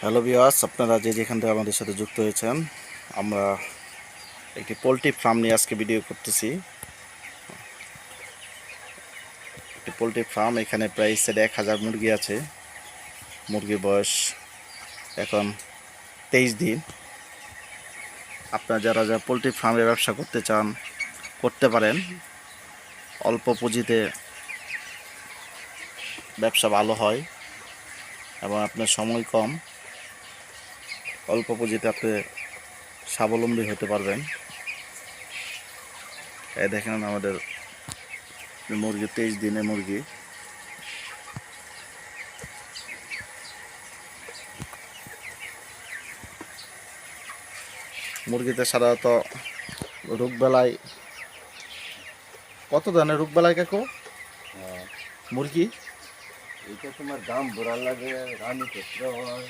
Hello বিয়াস আপনারা যে যেখান থেকে আমাদের সাথে যুক্ত হয়েছেন, আমরা একটি পোলট্রি ফার্ম নিয়ে আজকে ভিডিও করতেছি। একটি পোলট্রি ফার্ম, এখানে প্রায় সেটা এক হাজার মুরগি আছে। মুরগির বয়স এখন তেইশ দিন। আপনারা যারা যারা পোলট্রি ফার্মের ব্যবসা করতে চান, করতে পারেন। অল্প পুঁজিতে ব্যবসা ভালো হয় এবং আপনার সময় কম অল্প পুঁজিতে আপনি স্বাবলম্বী হতে পারবেন। এই দেখেন আমাদের মুরগি তেইশ দিনে মুরগি। মুরগিতে সাধারণত রোগবেলায় কত ধরনের রোগবেলায় কাকু? মুরগি? এটা তোমার দাম ভরা লাগে, রানী ক্ষেত্র হয়,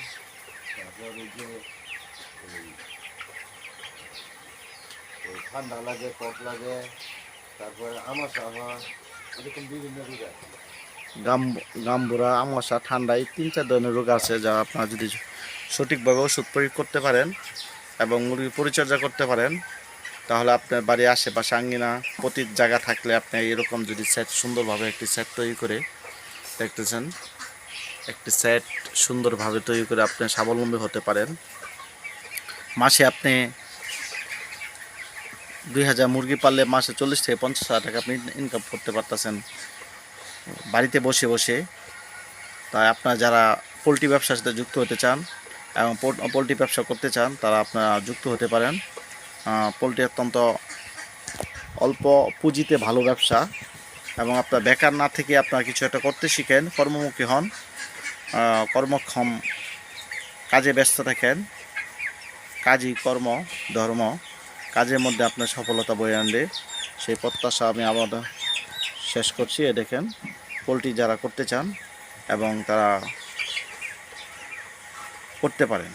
তারপর ওই যে ঠান্ডা লাগে, কফ লাগে, তারপরে আমাশা হয়, এরকম বিভিন্ন রোগ আছে। গাম গামবুড়া আমসা ঠান্ডা, এই তিন, চার ধরনের রোগ আছে যা আপনারা যদি সঠিকভাবে ওষুধ প্রয়োগ করতে পারেন এবং মুরগি পরিচর্যা করতে পারেন, তাহলে আপনার বাড়ির আশেপাশে আঙ্গিনা প্রতি জায়গা থাকলে আপনি এরকম যদি সেট, সুন্দরভাবে একটি সেট তৈরি করে দেখতেছেন, একটি সেট সুন্দরভাবে তৈরি করে আপনি স্বাবলম্বী হতে পারেন। মাসে আপনি দুই হাজার মুরগি পারলে মাসে চল্লিশ থেকে পঞ্চাশ হাজার টাকা আপনি ইনকাম করতে পারতেছেন। বাড়িতে বসে বসে। তাই আপনারা যারা পোলট্রি ব্যবসার সাথে যুক্ত হতে চান এবং পোল- পোলট্রি ব্যবসা করতে চান, তারা আপনারা যুক্ত হতে পারেন। পোলট্রি অত্যন্ত অল্প পুঁজিতে ভালো ব্যবসা। এবং আপনার বেকার না থেকে আপনারা কিছু একটা করতে শিখেন, কর্মমুখী হন কর্মক্ষম কাজে ব্যস্ত থাকেন, কাজই কর্ম, ধর্ম, কাজের মধ্যে আপনার সফলতা বয়ে আনবে। সেই প্রত্যাশা আমি আমাদের শেষ করছি। এ দেখেন, পোলট্রি যারা করতে চান এবং তারা করতে পারেন।